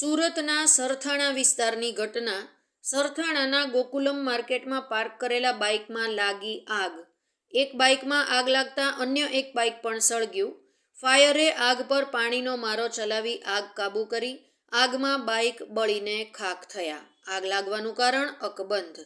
સુરતના સરથાણા વિસ્તારની ઘટના. સરથાણાના ગોકુલમ માર્કેટમાં પાર્ક કરેલા બાઇકમાં લાગી આગ. એક બાઇકમાં આગ લાગતા અન્ય એક બાઇક પણ સળગ્યું. ફાયરે આગ પર પાણીનો મારો ચલાવી આગ કાબૂ કરી. આગમાં બાઇક બળીને ખાખ થયા. આગ લાગવાનું કારણ અકબંધ.